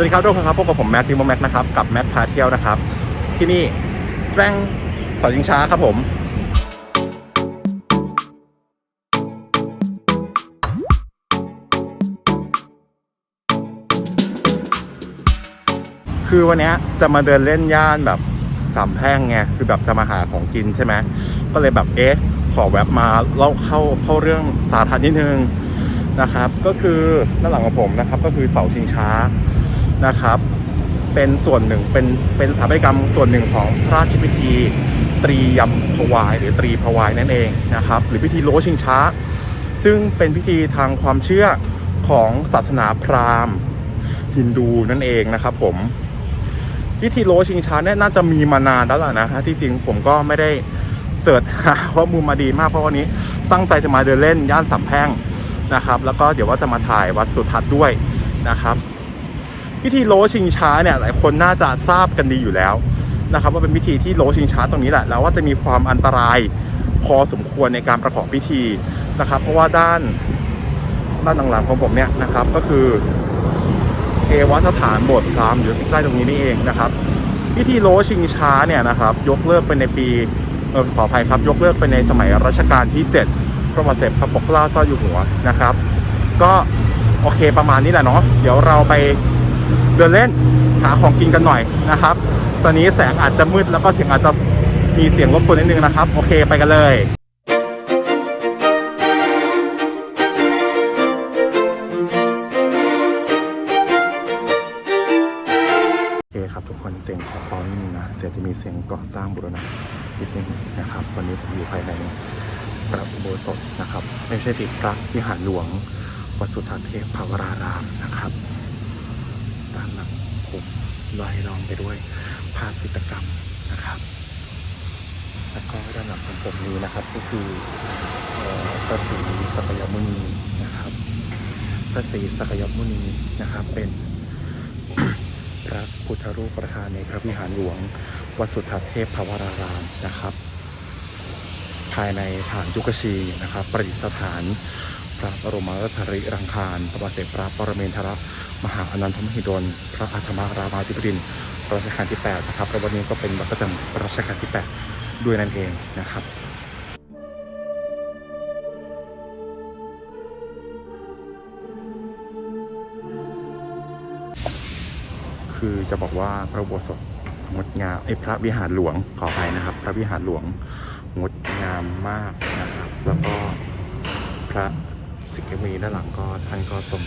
วัสดีครับทุกคนครับพบกับผมแม็กซ์ดิโมแม็กนะครับกับแม็กพาเที่ยวนะครับ ที่นี่แรงเสาชิงช้าครับผมคือวันนี้จะมาเดินเล่นย่านแบบสามแพร่งไงคือแบบจะมาหาของกินใช่ไหมก็เลยแบบเอ๊ะขอแวบมาเล่าเข้าเข้าเรื่องสาธารณนิดนึงนะครับ ก็คือด้านหลังของผมนะครับ ก็คือเสาชิงช้า นะครับ เป็นส่วนหนึ่งเป็นเป็นสถาปัตยกรรมส่วนหนึ่งของพระราชพิธีตรียมพวาย หรือตรีพวายนั่นเองนะครับ หรือพิธีโลชิงช้า ซึ่งเป็นพิธีทางความเชื่อของศาสนาพราหมณ์ฮินดูนั่นเองนะครับ ผมพิธีโลชิงช้าเนี่ยน่าจะมีมานานแล้วล่ะนะฮะที่จริงผมก็ไม่ได้เสิร์ชหาข้อมูลมาดีมากเพราะวันนี้ตั้งใจจะมาเดินเล่นย่านสามแพงนะครับ แล้วก็เดี๋ยวว่าจะมาถ่ายวัดสุทัศน์ด้วยนะครับ พิธีโลชิงช้าเนี่ยหลายคนน่าจะทราบกันดีอยู่แล้วนะครับว่าเป็นพิธีที่โลชิงช้าตรงนี้แหละแล้วว่าจะมีความอันตรายพอสมควรในการประกอบพิธีนะครับ เพราะว่าด้านด้านหลังๆของผมเนี่ยนะครับก็คือเอวสถานโบสถ์พราหมณ์อยู่ใกล้ๆตรงนี้นี่เองนะครับพิธีโลชิงช้าเนี่ยนะครับยกเลิกไปในปีออขออภัยครับยกเลิกไปในสมัยรัชกาลที่ 7 พระบาทสมเด็จพระปกเกล้าเจ้าอยู่หัวนะครับ ก็โอเคประมาณนี้แหละเนาะเดี๋ยวเราไป เดินเล่นหาของกินกันหน่อยนะครับตอนนี้แสงอาจจะมืดแล้วก็เสียงอาจจะมีเสียงรบกวนนิดนึงนะครับ โอเคไปกันเลยโอเคครับทุกคนเสียงขอเบานิดนึงนะเสียงจะมีเสียงก่อสร้างบูรณะนิดนึงนะครับ วันนี้ผมอยู่ภายในพระอุโบสถนะครับ ไม่ใช่ติดพระวิหารหลวงวัดสุทัศน์เทพภาวรารามนะครับ ด้านหลังผมลอยลองไปด้วยภาพจิตรกรรมนะครับ แล้วก็ด้านหลังของผมนี้นะครับ ก็คือพระศรีสักยมุนีนะครับพระศรีสักยมุนีนะครับ เป็นพระพุทธรูปประธานในพระวิหารหลวงวัดสุทัศเทพภวรารามนะครับ ภายในฐานยุกชีนะครับ ประดิษฐานพระบรมราชริรังคารพระบาทสมเด็จพระปรเมนทร มหาอนันทมหิดลพระอาธรรมรามาธิบดินรัชกาลที่ 8 นะครับแล้ววันนี้ก็เป็นวัดประจำรัชกาลที่ 8 ด้วยนั่นเองนะครับคือจะบอกว่าพระอุโบสถงดงามไอ้พระวิหารหลวงขออภัยนะครับ พระวิหารหลวงงดงามมากนะครับ แล้วก็พระสิกขมีด้านหลังก็ท่านก็ทรง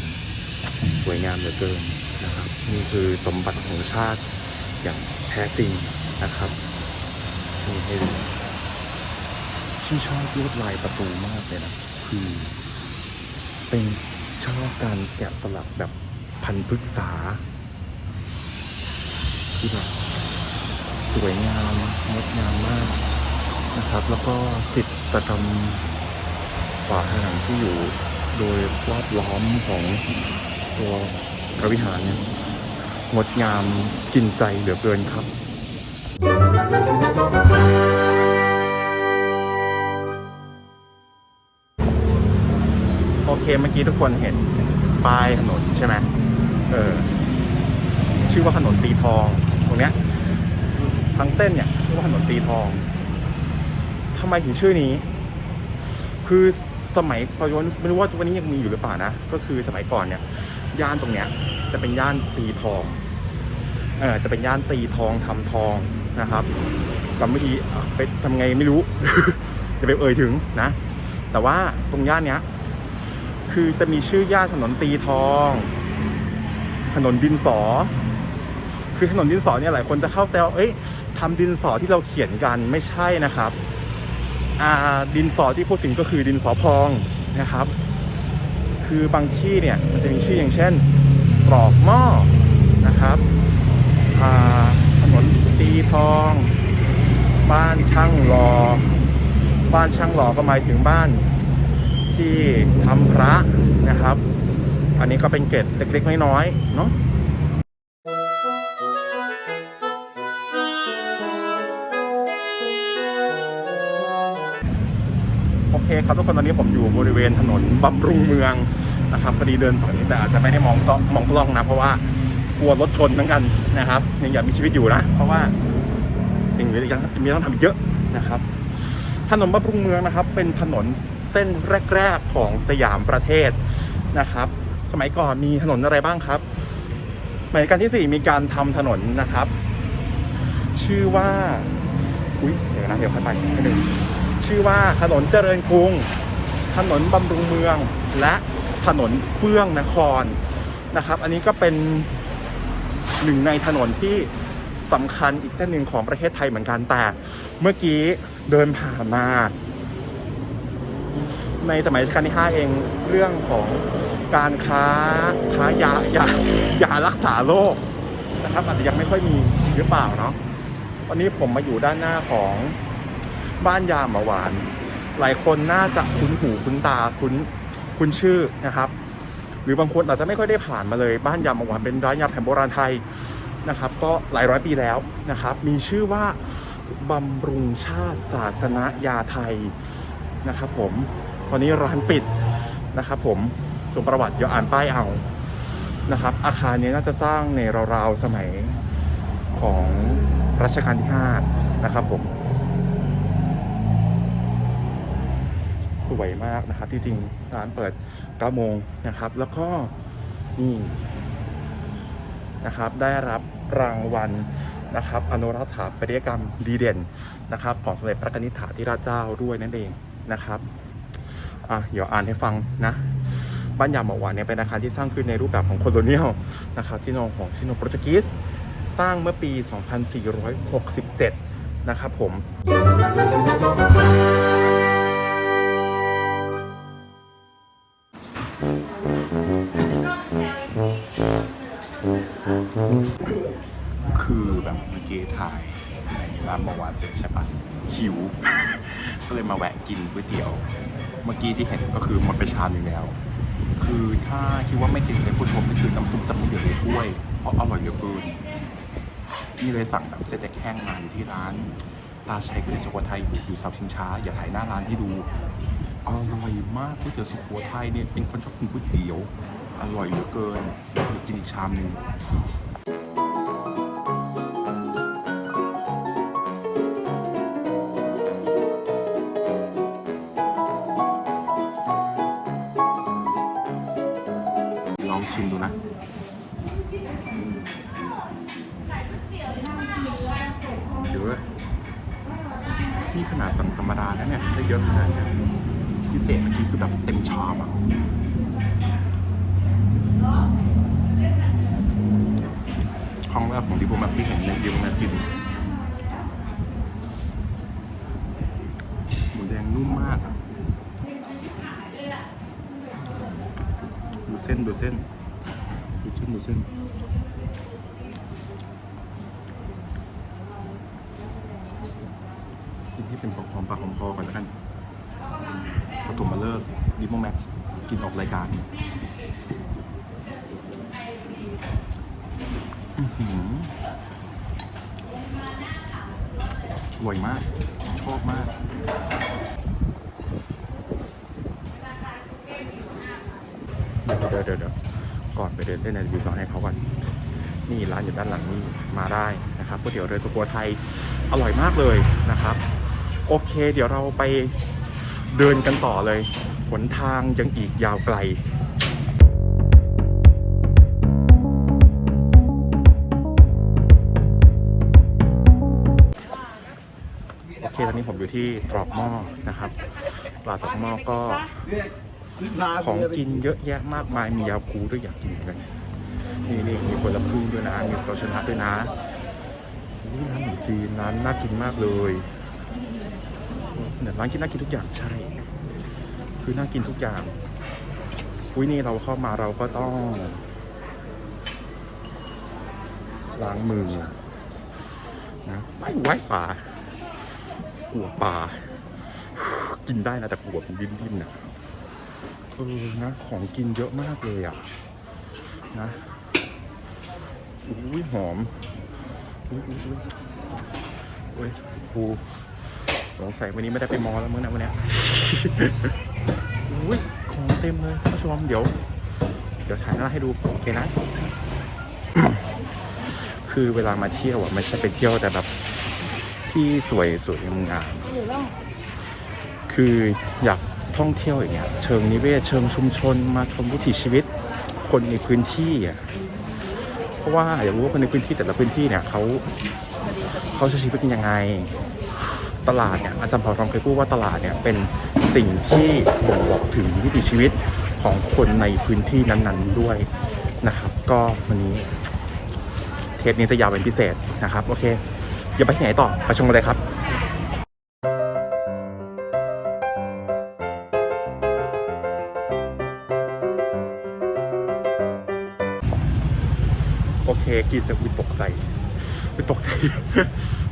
สวยงามเหลือเกินนะครับ นี่คือสมบัติของชาติอย่างแท้จริงนะครับนี่ให้ดูที่ชอบลวดลายประตูมากเลยนะคือเป็นชอบการแกะสลักแบบพันพฤกษาที่แบบสวยงามงดงามมากนะครับ แล้วก็จิตรกรรมฝาผนังที่อยู่โดยรอบล้อมของ ตัวพระวิหารเนี่ยงดงามกินใจเหลือเกินครับ โอเคเมื่อกี้ทุกคนเห็นป้ายถนนใช่ไหมเออชื่อว่าถนนตีทองตรงเนี้ยทั้งเส้นเนี่ยชื่อว่าถนนตีทองทำไมถึงชื่อนี้ คือสมัยพอวันไม่รู้ว่าวันนี้ยังมีอยู่หรือเปล่านะ ก็คือสมัยก่อนเนี่ย ย่านตรงเนี้ยจะเป็นย่านตีทองเออจะเป็นย่านตีทองทำทองนะครับกรรมวิธีไปทำไงไม่รู้ จะไปเอ่ยถึงนะ แต่ว่าตรงย่านเนี้ยคือจะมีชื่อย่านถนนตีทอง ถนนดินสอ คือถนนดินสอเนี่ยหลายคนจะเข้าใจว่าเอ้ยทำดินสอที่เราเขียนกันไม่ใช่นะครับ อ่าดินสอที่พูดถึงก็คือดินสอพองนะครับ คือบางที่เนี่ยมันจะมีชื่ออย่างเช่นตรอกหม้อนะครับถนนตีทอง บ้านช่างรอ บ้านช่างหล่อก็หมายถึงบ้านที่ทำพระนะครับ อันนี้ก็เป็นเกร็ดเล็กๆน้อยๆเนาะโอเคครับทุกคนตอนนี้ผมอยู่บริเวณถนนบำรุงเมือง นะครับพอดีเดินฝั่งนี้แต่อาจจะไม่ได้มองกล้องมองกล้องนะเพราะว่ากลัวรถชนเหมือนกันนะครับยังอยากมีชีวิตอยู่นะ เพราะว่ายังมียังมีต้องทำเยอะนะครับ ถนนบำรุงเมืองนะครับ เป็นถนนเส้นแรกๆของสยามประเทศนะครับ สมัยก่อนมีถนนอะไรบ้างครับสมัยรัชการที่ 4 มีการทำถนนนะครับ ชื่อว่าอุ้ยเดี๋ยวนะเดี๋ยวค่อยไปนิดนึงชื่อว่าถนนเจริญกรุง ถนนบำรุงเมืองและ ถนนเฟื่องนครนะครับ อันนี้ก็เป็นหนึ่งในถนนที่สำคัญอีกเส้นหนึ่งของประเทศไทยเหมือนกันแต่เมื่อกี้เดินผ่านมาในสมัยรัชกาลที่ 5 เองเรื่องของการค้าค้ายายายารักษาโรคนะครับอาจจะยังไม่ค่อยมีหรือเปล่าเนาะวันนี้ผมมาอยู่ด้านหน้าของบ้านยาหมาหวาน หลายคนน่าจะคุ้นหูคุ้นตาคุ้น คุ้นชื่อนะครับ หรือบางคนอาจจะไม่ค่อยได้ผ่านมาเลยบ้านยาหมาหวานเป็นร้านยาแผนโบราณไทยนะครับ ก็หลายร้อยปีแล้วนะครับ มีชื่อว่าบำรุงชาติศาสนายาไทยนะครับ ผมตอนนี้ร้านปิดนะครับ ผมส่วนประวัติเดี๋ยวอ่านป้ายเอานะครับ อาคารนี้น่าจะสร้างในราวๆสมัยของรัชกาลที่ 5 นะครับผม วยมากนะครับที่จริงร้านเปิด9โมงนะครับ แล้วก็นี่นะครับได้รับรางวัลนะครับอนุรักษ์สถาปัตยกรรมดีเด่นนะครับ ของสมเด็จพระนิธิถาธิราชเจ้าด้วยนั่นเองนะครับอะเดี๋ยวอ่านให้ฟังนะบ้านยามหมอกหวานเนี่ยเป็นอาคารที่สร้างขึ้นในรูปแบบของโคโลเนียลนะครับที่นองของชิโนโปรตุเกสสร้างเมื่อปี 2467 นะครับผม คือแบบเมื่อกี้ถ่ายร้านหมอหวานเสร็จใช่ปะหิว ก็เลยมาแวะกินก๋วยเตี๋ยว เมื่อกี้ที่เห็นก็คือหมดไปชามหนึ่งแล้ว คือถ้าคิดว่าไม่กินเลยผู้ชมนี่คือน้ำซุปจะไม่เหลือในถ้วย เพราะอร่อยเหลือเกินนี่เลยสั่งแบบเส้นเล็กแห้งมาอยู่ที่ร้าน ตาชัยก๋วยเตี๋ยวสุโขทัยอยู่อยู่เสาชิงช้า อย่าถ่ายหน้าร้านให้ดู อร่อยมากก๋วยเตี๋ยวสุโขทัยเนี่ยเป็นคนชอบกินก๋วยเตี๋ยว อร่อยเหลือเกินเดี๋ยวกินอีกชามหนึ่งลองชิมดูนะเยอะนี่ขนาดสั่งธรรมดาแล้วเนี่ยได้เยอะขนาดนี้ พิเศษเมื่อกี้คือแบบเต็มชามอะครั้งแรกของดิโบมาที่เห็นในดิโบมากินหมูแดงนุ่มมากอะ ดูเส้นดูเส้นดูเส้นดูเส้นกินที่เป็นหอมปากหอมคอก่อนแล้วกันกระตุ่มมาเลิกดิโมแม็กกินออก รายการอร่อยมาก ชอบมากเดี๋ยวเดี๋ยวเดี๋ยวเดี๋ยวก่อนไปเดินเล่นในรีวิวเราให้เขาก่อนนี่ร้านอยู่ด้านหลังนี่มาได้นะครับก๋วยเตี๋ยวเรือสุโขทัยอร่อยมากเลยนะครับ โอเค เดี๋ยวเราไป เดินกันต่อเลย หนทางยังอีกยาวไกลโอเคตอนนี้ผมอยู่ที่ตรอกหม้อนะครับตลาดตรอกหม้อก็ของกินเยอะแยะมากมายมียาคูด้วยอยากกินเหมือนกันนี่นี่มีคนละครึ่งด้วยนะมีเราชนะด้วยนะนี่ร้านขนมจีนร้านน่ากินมากเลย เนี่ยร้านกินน่ากินทุกอย่างใช่ คือน่ากินทุกอย่างอุ้ยนี่เราเข้ามาเราก็ต้องล้างมือนะไม่ไหวป่ากลัวป่ากินได้นะแต่กลัวมันดิ้นๆนะเออนะ ของกินเยอะมากเลยอะ นะอุ้ยหอมอุ้ยอุ้ยอุ้ยโอ้ยครู สงสัยวันนี้ไม่ได้ไปมอแล้วมั้งนะวันนี้อุ้ยของเต็มเลยท่านผู้ชมเดี๋ยว เดี๋ยวถ่ายหน้าให้ดูโอเคนะ คือเวลามาเที่ยวอะไม่ใช่ไปเที่ยวแต่แบบที่สวยสวยงามคืออยากท่องเที่ยวอย่างเงี้ยเชิงนิเวศเชิงชุมชนมาชมวิถีชีวิต คนในพื้นที่อะเพราะว่าอยากรู้ว่าคนในพื้นที่แต่ละพื้นที่เนี่ยเขาเขาใช้ชีวิตกันยังไง ตลาดเนี่ยอาจารย์เผ่าทองเคยพูดว่าตลาดเนี่ยเป็นสิ่งที่บ่งบอกถึงวิถีชีวิตของคนในพื้นที่นั้นๆด้วยนะครับ ก็วันนี้ เทปนี้จะยาวเป็นพิเศษนะครับ โอเคอย่าไปที่ไหนต่อไปชมกันเลยครับโอเคกินจะอุยตกใจอุยตกใจ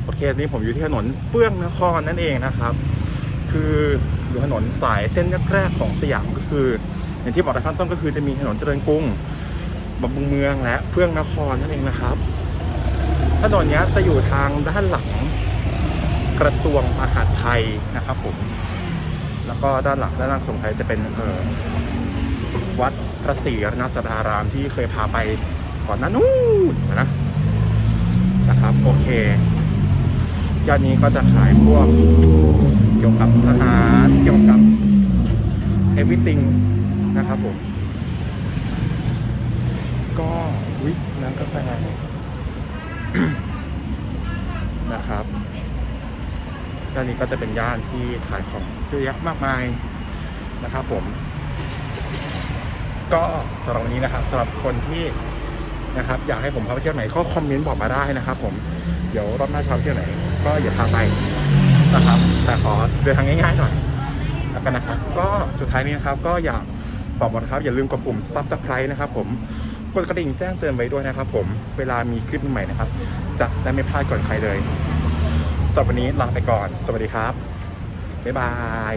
โอเคนี่ผมอยู่ที่ถนนเฟื่องนครนั่นเองนะครับ คืออยู่ถนนสายเส้นแรกๆของสยามก็คือ อย่างที่บอกในขั้นต้นก็คือจะมีถนนเจริญกรุงบำรุงเมืองและเฟื่องนครนั่นเองนะครับถนนนี้จะอยู่ทางด้านหลังกระทรวงมหาดไทยนะครับผม แล้วก็ด้านหลังด้านหลังกระทรวงไทยจะเป็นเออวัดพระศรีรัตนศรารามที่เคยพาไปก่อนหน้านู้นนะนะครับ โอเค ย่านนี้ก็จะขายพวกเกี่ยวกับอาหารเกี่ยวกับ everything นะครับผม ก็วิน้ำกาแฟนะครับด้านนี้ก็จะเป็นย่านที่ขายของเยอะแยะมากมายนะครับผม ก็สำหรับวันนี้นะครับสำหรับคนที่นะครับ อยากให้ผมพาไปเที่ยวไหนก็คอมเมนต์บอกมาได้นะครับ ผม เดี๋ยวรอบหน้าชาวเที่ยวไหน ก็อย่าพาไปนะครับ แต่ขอเดินทางง่ายๆหน่อยแล้วกันนะครับ ก็สุดท้ายนี้นะครับก็อยากบอกหมดนะครับอย่าลืมกดปุ่ม subscribe นะครับผมกดกระดิ่งแจ้งเตือนไว้ด้วยนะครับ ผมเวลามีคลิปใหม่นะครับ จะได้ไม่พลาดก่อนใครเลยสำหรับวันนี้ลาไปก่อน สวัสดีครับบ๊ายบาย